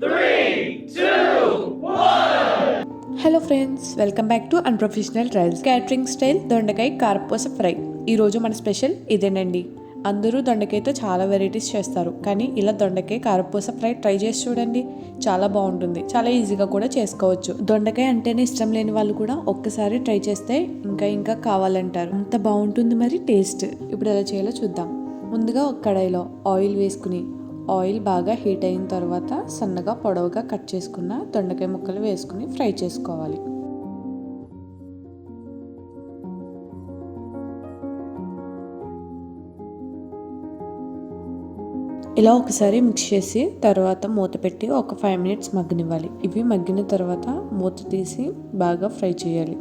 Hello friends welcome back to unprofessional trials catering style దొండకాయ కారపూస fry. ఈరోజు మన స్పెషల్ ఇదేనండి. అందరూ దొండకాయతో చాలా వెరైటీస్ చేస్తారు. కానీ ఇలా దొండకాయ కారపూస ఫ్రై ట్రై చేసి చూడండి. చాలా బాగుంటుంది. చాలా ఈజీగా కూడా చేసుకోవచ్చు. దొండకాయ అంటేనే ఇష్టం లేని వాళ్ళు కూడా ఒక్కసారి ట్రై చేస్తే ఇంకా ఇంకా కావాలంటారు. అంత బాగుంటుంది మరి టేస్ట్. ఇప్పుడు ఎలా చేయాలో చూద్దాం. ముందుగా ఒక కడాయిలో ఆయిల్ వేసుకుని ఆయిల్ బాగా హీట్ అయిన తర్వాత సన్నగా పొడవుగా కట్ చేసుకున్న దొండకాయ ముక్కలు వేసుకుని ఫ్రై చేసుకోవాలి. ఇలా ఒకసారి మిక్స్ చేసి తర్వాత మూత పెట్టి ఒక ఫైవ్ మినిట్స్ మగ్గనివ్వాలి. ఇవి మగ్గిన తర్వాత మూత తీసి బాగా ఫ్రై చేయాలి.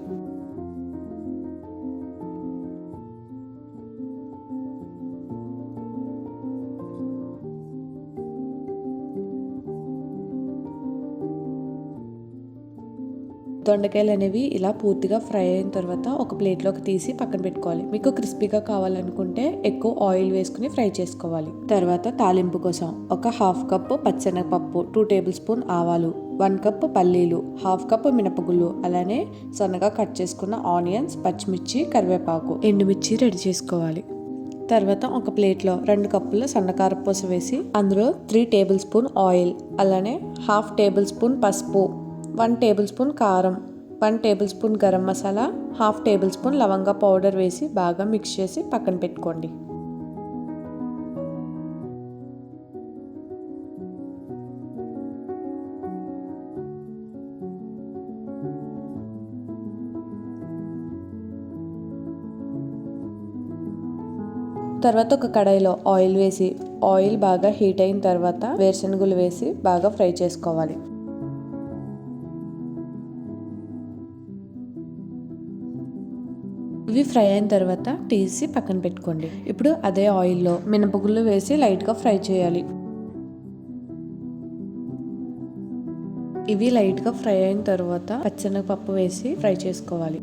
దొండకాయలు అనేవి ఇలా పూర్తిగా ఫ్రై అయిన తర్వాత ఒక ప్లేట్లోకి తీసి పక్కన పెట్టుకోవాలి. మీకు క్రిస్పీగా కావాలనుకుంటే ఎక్కువ ఆయిల్ వేసుకుని ఫ్రై చేసుకోవాలి. తర్వాత తాలింపు కోసం ఒక హాఫ్ కప్పు పచ్చెనగపప్పు టూ టేబుల్ స్పూన్ ఆవాలు వన్ కప్ పల్లీలు హాఫ్ కప్ మినపగుళ్ళు అలానే సన్నగా కట్ చేసుకున్న ఆనియన్స్ పచ్చిమిర్చి కరివేపాకు ఎండుమిర్చి రెడీ చేసుకోవాలి. తర్వాత ఒక ప్లేట్లో రెండు కప్పుల సన్నకారపూస వేసి అందులో త్రీ టేబుల్ స్పూన్ ఆయిల్ అలానే హాఫ్ టేబుల్ స్పూన్ పసుపు వన్ టేబుల్ స్పూన్ కారం one tablespoon garam masala half tablespoon లవంగా పౌడర్ వేసి బాగా మిక్స్ చేసి పక్కన పెట్టుకోండి. తర్వాత ఒక కడాయిలో ఆయిల్ వేసి ఆయిల్ బాగా హీట్ అయిన తర్వాత వేరుశనగలు వేసి బాగా ఫ్రై చేసుకోవాలి. ఇవి ఫ్రై అయిన తర్వాత తీసి పక్కన పెట్టుకోండి. ఇప్పుడు అదే ఆయిల్లో మినపగుళ్ళు వేసి లైట్గా ఫ్రై చేయాలి. ఇవి లైట్గా ఫ్రై అయిన తర్వాత పచ్చెనగపప్పు వేసి ఫ్రై చేసుకోవాలి.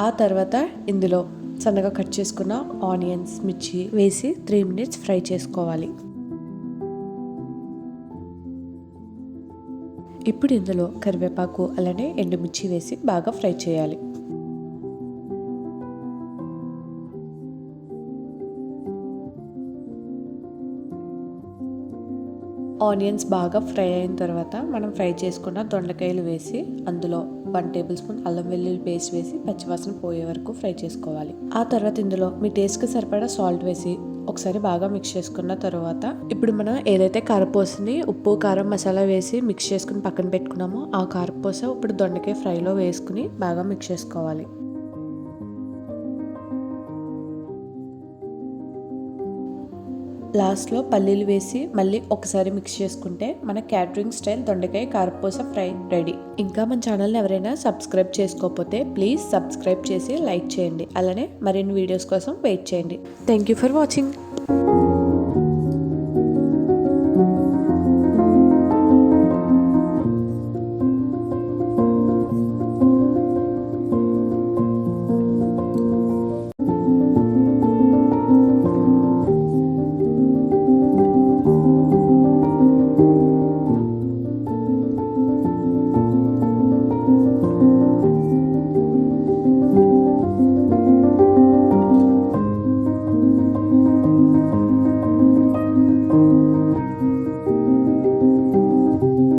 ఆ తర్వాత ఇందులో సన్నగా కట్ చేసుకున్న ఆనియన్స్ మిర్చి వేసి త్రీ మినిట్స్ ఫ్రై చేసుకోవాలి. ఇప్పుడు ఇందులో కరివేపాకు అలానే ఎండుమిర్చి వేసి బాగా ఫ్రై చేయాలి. ఆనియన్స్ బాగా ఫ్రై అయిన తర్వాత మనం ఫ్రై చేసుకున్న దొండకాయలు వేసి అందులో వన్ టేబుల్ స్పూన్ అల్లం వెల్లుల్లి పేస్ట్ వేసి పచ్చివాసన పోయే వరకు ఫ్రై చేసుకోవాలి. ఆ తర్వాత ఇందులో మీ టేస్ట్కి సరిపడా సాల్ట్ వేసి ఒకసారి బాగా మిక్స్ చేసుకున్న తర్వాత ఇప్పుడు మనం ఏదైతే కారపూసని ఉప్పు కారం మసాలా వేసి మిక్స్ చేసుకుని పక్కన పెట్టుకున్నామో ఆ కారపూస ఇప్పుడు దొండకాయ ఫ్రైలో వేసుకుని బాగా మిక్స్ చేసుకోవాలి. లాస్ట్లో పల్లీలు వేసి మళ్ళీ ఒకసారి మిక్స్ చేసుకుంటే మన క్యాటరింగ్ స్టైల్ దొండకాయ కారపూస ఫ్రై రెడీ. ఇంకా మన ఛానల్ని ఎవరైనా సబ్స్క్రైబ్ చేసుకోకపోతే ప్లీజ్ సబ్స్క్రైబ్ చేసి లైక్ చేయండి. అలానే మరిన్ని వీడియోస్ కోసం వెయిట్ చేయండి. Thank you for watching.